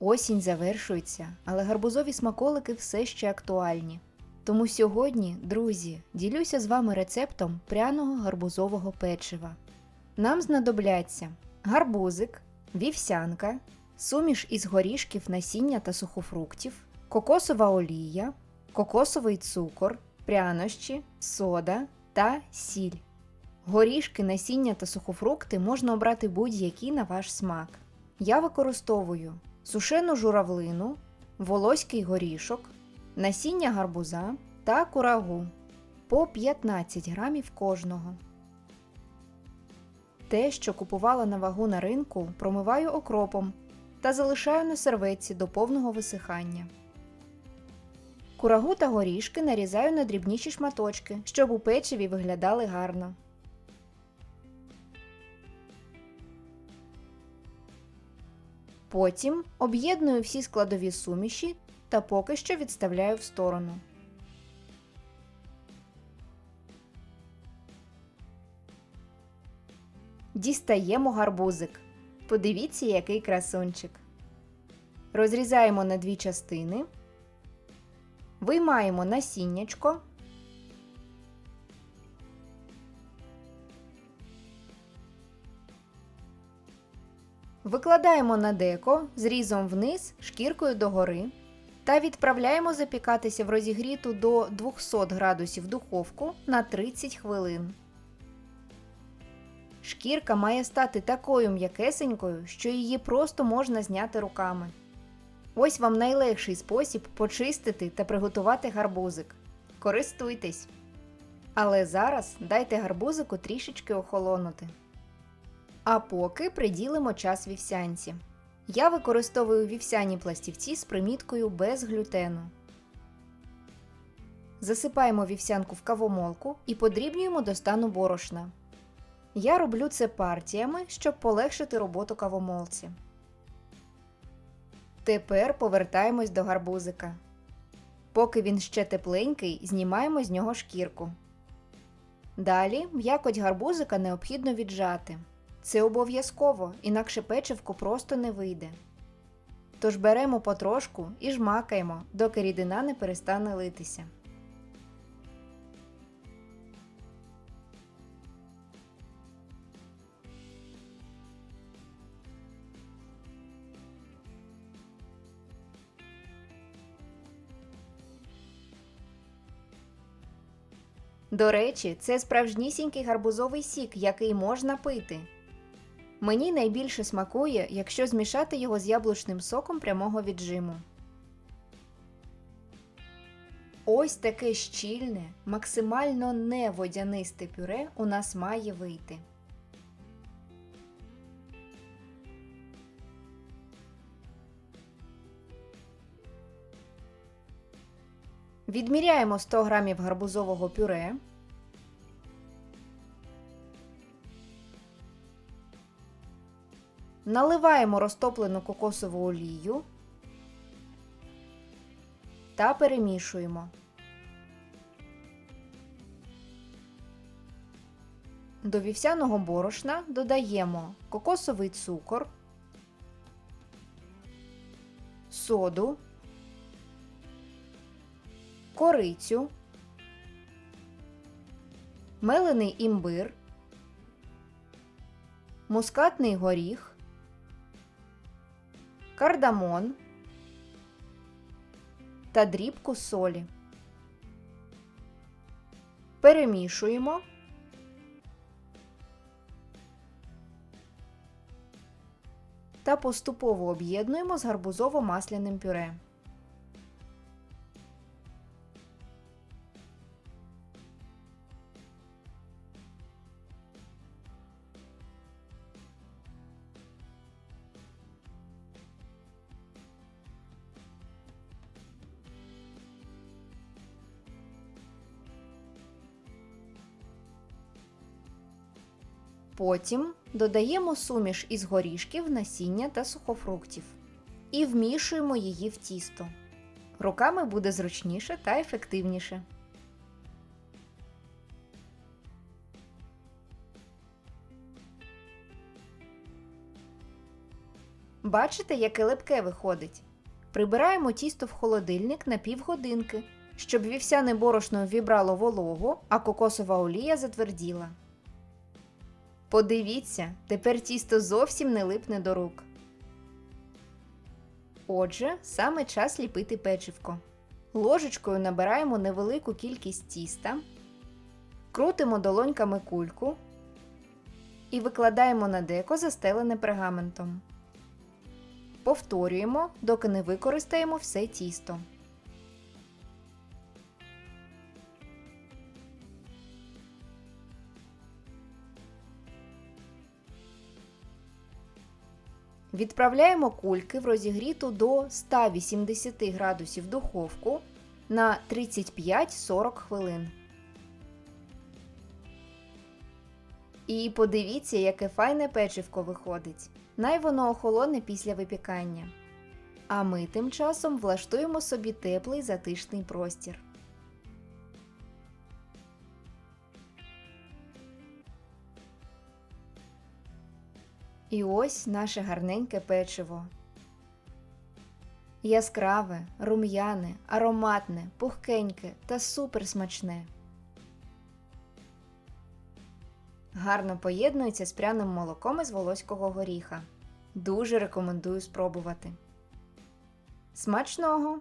Осінь завершується, але гарбузові смаколики все ще актуальні. Тому сьогодні, друзі, ділюся з вами рецептом пряного гарбузового печива. Нам знадобляться гарбузик, вівсянка, суміш із горішків, насіння та сухофруктів, кокосова олія, кокосовий цукор, прянощі, сода та сіль. Горішки, насіння та сухофрукти можна обрати будь-які на ваш смак. Я використовую сушену журавлину, волоський горішок, насіння гарбуза та курагу по 15 грамів кожного. Те, що купувала на вагу на ринку, промиваю окропом та залишаю на серветці до повного висихання. Курагу та горішки нарізаю на дрібніші шматочки, щоб у печиві виглядали гарно. Потім об'єдную всі складові суміші та поки що відставляю в сторону. Дістаємо гарбузик. Подивіться, який красунчик. Розрізаємо на дві частини. Виймаємо насіннячко. Викладаємо на деко зрізом вниз шкіркою догори та відправляємо запікатися в розігріту до 200 градусів духовку на 30 хвилин. Шкірка має стати такою м'якесенькою, що її просто можна зняти руками. Ось вам найлегший спосіб почистити та приготувати гарбузик. Користуйтесь! Але зараз дайте гарбузику трішечки охолонути. А поки приділимо час вівсянці. Я використовую вівсяні пластівці з приміткою без глютену. Засипаємо вівсянку в кавомолку і подрібнюємо до стану борошна. Я роблю це партіями, щоб полегшити роботу кавомолці. Тепер повертаємось до гарбузика. Поки він ще тепленький, знімаємо з нього шкірку. Далі м'якоть гарбузика необхідно віджати. Це обов'язково, інакше печивко просто не вийде. Тож беремо потрошку і жмакаємо, доки рідина не перестане литися. До речі, це справжнісінький гарбузовий сік, який можна пити. Мені найбільше смакує, якщо змішати його з яблучним соком прямого віджиму. Ось таке щільне, максимально неводянисте пюре у нас має вийти. Відміряємо 100 г гарбузового пюре. Наливаємо розтоплену кокосову олію та перемішуємо. До вівсяного борошна додаємо кокосовий цукор, соду, корицю, мелений імбир, мускатний горіх, кардамон та дрібку солі. Перемішуємо. Та поступово об'єднуємо з гарбузово-масляним пюре. Потім додаємо суміш із горішків, насіння та сухофруктів і вмішуємо її в тісто. Руками буде зручніше та ефективніше. Бачите, яке липке виходить? Прибираємо тісто в холодильник на півгодинки, щоб вівсяне борошно вібрало вологу, а кокосова олія затверділа. Подивіться, тепер тісто зовсім не липне до рук. Отже, саме час ліпити печивко. Ложечкою набираємо невелику кількість тіста, крутимо долоньками кульку і викладаємо на деко застелене пергаментом. Повторюємо, доки не використаємо все тісто. Відправляємо кульки в розігріту до 180 градусів духовку на 35-40 хвилин. І подивіться, яке файне печивко виходить. Най воно охолоне після випікання. А ми тим часом влаштуємо собі теплий затишний простір. І ось наше гарненьке печиво. Яскраве, рум'яне, ароматне, пухкеньке та суперсмачне. Гарно поєднується з пряним молоком із волоського горіха. Дуже рекомендую спробувати. Смачного!